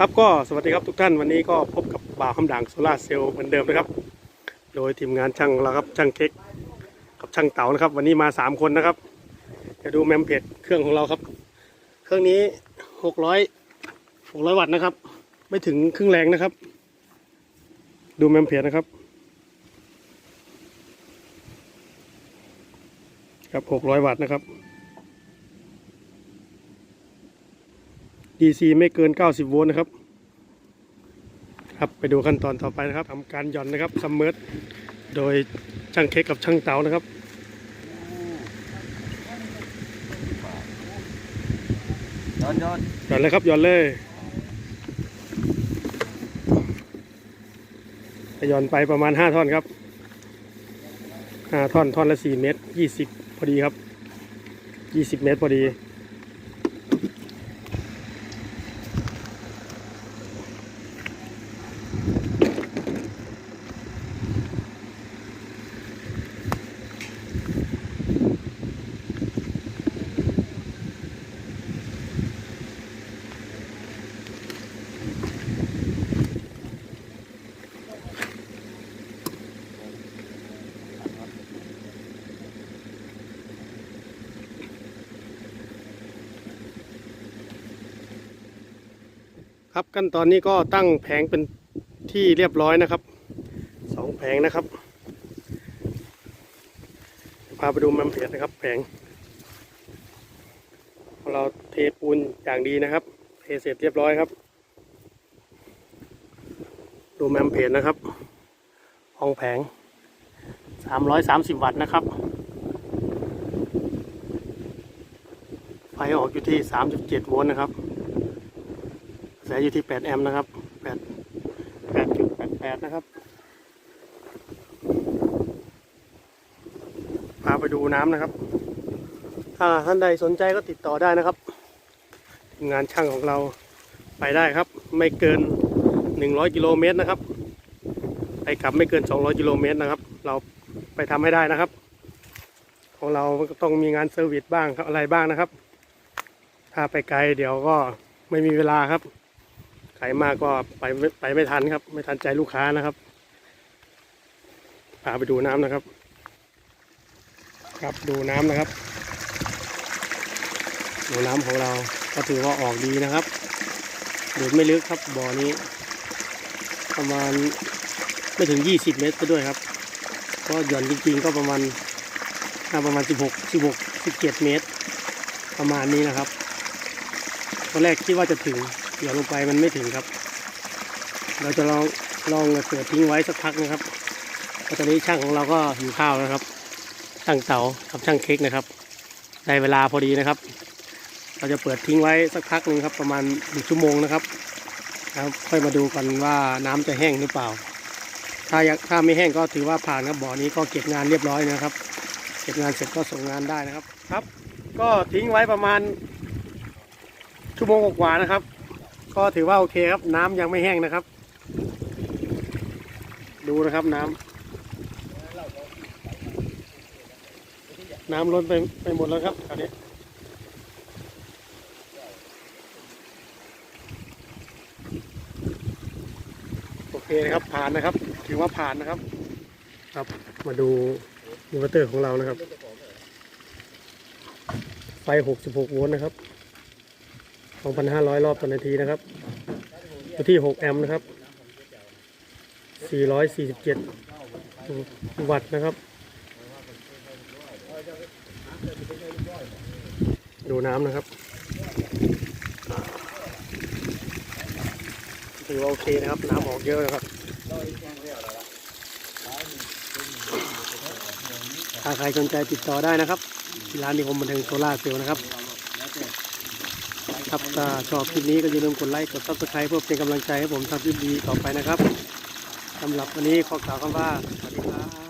ครับก็สวัสดีครับทุกท่านวันนี้ก็พบกับบ่าวคำด่างโซลาเซลล์เหมือนเดิมนะครับ โดยทีมงานช่างเราครับช่างเค้กกับช่างเต๋านะครับ วันนี้มาสามคนนะครับจะดูแมมเพจเครื่องของเราครับ เครื่องนี้หกร้อยหกร้อยวัตต์นะครับ ไม่ถึงครึ่งแรงนะครับ ดูแมมเพจนะครับครับหกร้อยวัตต์นะครับ DC ไม่เกิน 90 โวลต์นะครับ ครับไปดูขั้นตอนต่อไปนะครับทำการหย่อนนะครับซัมเมอร์โดยช่างเค้กกับช่างเต๋านะครับย้อนย้อนหย่อนเลยครับหย่อนเลยหย่อนไปประมาณ 5 ท่อนครับ5ท่อนท่อนละ 4 เมตร 20 พอดีครับ 20 เมตรพอดี ครับขั้นตอนนี้ก็ตั้งแผงเป็นที่เรียบร้อยนะครับสองแผงนะครับพาไปดูแมมเพจนะครับ แผงขอเราเทปูนอย่างดีนะครับ เทเสร็จเรียบร้อยครับ ดูแมมเพจนะครับห้องแผงสามร้อยสามสิบวัตต์นะครับ ไฟออกอยู่ที่สามจุดเจ็ดโวลต์นะครับ แสอยู่ที่ 8 แอมป์นะครับ 8 8.88 นะครับ พาไปดูน้ำนะครับ ถ้าท่านใดสนใจก็ติดต่อได้นะครับ งานช่างของเราไปได้ครับ ไม่เกิน 100 กิโลเมตรนะครับ ไปกลับไม่เกิน 200 กิโลเมตรนะครับ เราไปทำให้ได้นะครับ ของเราต้องมีงานเซอร์วิสบ้างครับอะไรบ้างนะครับ ถ้าไปไกลเดี๋ยวก็ไม่มีเวลาครับ ไกลมากก็ไปไปไม่ทันครับ ไม่ทันใจลูกค้านะครับพาไปดูน้ำนะครับ ครับดูน้ำนะครับดูน้ำของเราก็ถือว่าออกดีนะครับดูดไม่ลึกครับบ่อนี้ ประมาณไม่ถึง 20 เมตรก็ด้วยครับ ก็หย่อนจริงๆก็ประมาณน่าประมาณ 16 16 17 เมตร ประมาณนี้นะครับตอนแรกคิดว่าจะถึง เดี๋ยวลงไปมันไม่ถึงครับ เราจะลองลองเปิดทิ้งไว้สักพักนะครับตอนนี้ช่างของเราก็หิวข้าวแล้วครับ ช่างเต๋ากับช่างเค้กนะครับได้เวลาพอดีนะครับ เราจะเปิดทิ้งไว้สักพักหนึ่งครับประมาณหนึ่งชั่วโมงนะครับแล้วค่อยมาดูกันว่าน้ำจะแห้งหรือเปล่า ถ้าถ้าไม่แห้งก็ถือว่าผ่านครับบ่อนี้ก็เก็บงานเรียบร้อยนะครับ เก็บงานเสร็จก็ส่งงานได้นะครับครับ ก็ทิ้งไว้ประมาณชั่วโมงกว่าๆนะครับ ก็ถือว่าโอเคครับ น้ำยังไม่แห้งนะครับ ดูนะครับน้ำน้ำล้นไปไปหมดแล้วครับตอนนี้โอเคนะครับผ่านนะครับ ถือว่าผ่านนะครับ ครับมาดูอินเวอร์เตอร์ของเรานะครับไฟ 66 โวลต์นะครับ 2,500 รอบต่อนาทีนะครับอยู่ที่ 6 แอมป์นะครับ 447 วัตต์นะครับ ดูน้ำนะครับถือว่าโอเคนะครับ น้ำออกเยอะนะครับถ้าใครสนใจติดต่อได้นะครับ ที่ร้านนิคมบันเทิงโซล่าเซลล์นะครับ ครับถ้าชอบคลิปนี้ก็อย่าลืมกดไลค์กดซับสไคร b ์เพื่อเป็นกำลังใจให้ผมทำคลิปดีต่อไปนะครับสำหรับวันนี้ขอกล่าวคำว่าสวัสดีครับ